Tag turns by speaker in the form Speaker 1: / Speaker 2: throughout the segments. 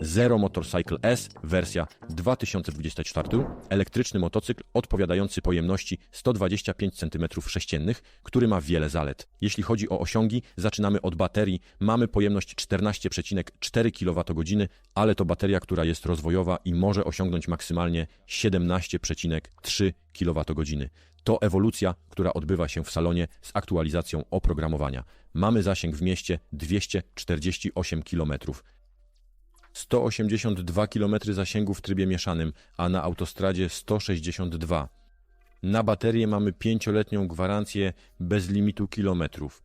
Speaker 1: Zero Motorcycle S wersja 2024, elektryczny motocykl odpowiadający pojemności 125 cm3, który ma wiele zalet. Jeśli chodzi o osiągi, zaczynamy od baterii. Mamy pojemność 14,4 kWh, ale to bateria, która jest rozwojowa i może osiągnąć maksymalnie 17,3 kWh. To ewolucja, która odbywa się w salonie z aktualizacją oprogramowania. Mamy zasięg w mieście 248 km. 182 km zasięgu w trybie mieszanym, a na autostradzie 162. Na baterię mamy 5-letnią gwarancję bez limitu kilometrów.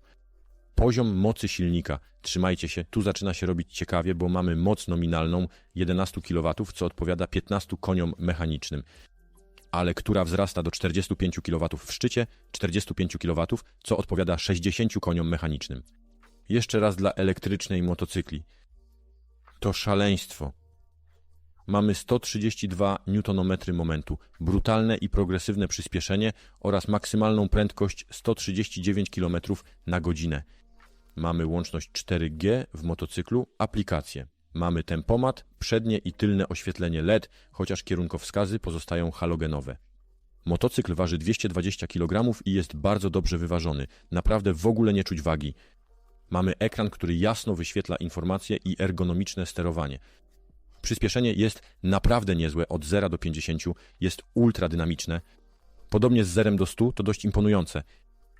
Speaker 1: Poziom mocy silnika. Trzymajcie się, tu zaczyna się robić ciekawie, bo mamy moc nominalną 11 kW, co odpowiada 15 koniom mechanicznym, ale która wzrasta do 45 kW w szczycie, 45 kW, co odpowiada 60 koniom mechanicznym. Jeszcze raz dla elektrycznej motocykli. To szaleństwo. Mamy 132 Nm momentu, brutalne i progresywne przyspieszenie oraz maksymalną prędkość 139 km na godzinę. Mamy łączność 4G w motocyklu, aplikacje. Mamy tempomat, przednie i tylne oświetlenie LED, chociaż kierunkowskazy pozostają halogenowe. Motocykl waży 220 kg i jest bardzo dobrze wyważony. Naprawdę w ogóle nie czuć wagi. Mamy ekran, który jasno wyświetla informacje i ergonomiczne sterowanie. Przyspieszenie jest naprawdę niezłe, od 0 do 50 jest ultra dynamiczne. Podobnie z 0 do 100 to dość imponujące.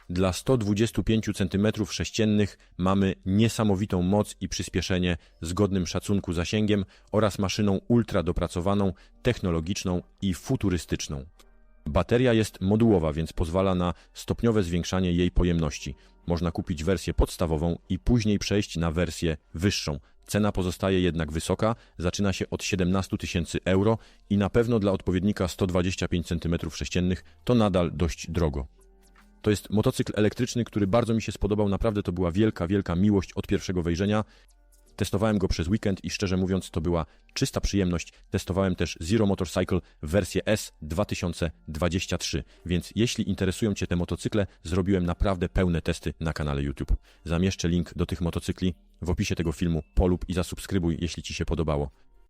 Speaker 1: Dla 125 cm3 mamy niesamowitą moc i przyspieszenie z godnym szacunku zasięgiem oraz maszyną ultra dopracowaną, technologiczną i futurystyczną. Bateria jest modułowa, więc pozwala na stopniowe zwiększanie jej pojemności. Można kupić wersję podstawową i później przejść na wersję wyższą. Cena pozostaje jednak wysoka, zaczyna się od 17 tysięcy euro i na pewno dla odpowiednika 125 cm3 to nadal dość drogo. To jest motocykl elektryczny, który bardzo mi się spodobał. Naprawdę to była wielka, wielka miłość od pierwszego wejrzenia. Testowałem go przez weekend i szczerze mówiąc to była czysta przyjemność. Testowałem też Zero Motorcycle wersję S 2023, więc jeśli interesują Cię te motocykle, zrobiłem naprawdę pełne testy na kanale YouTube. Zamieszczę link do tych motocykli w opisie tego filmu. Polub i zasubskrybuj, jeśli Ci się podobało.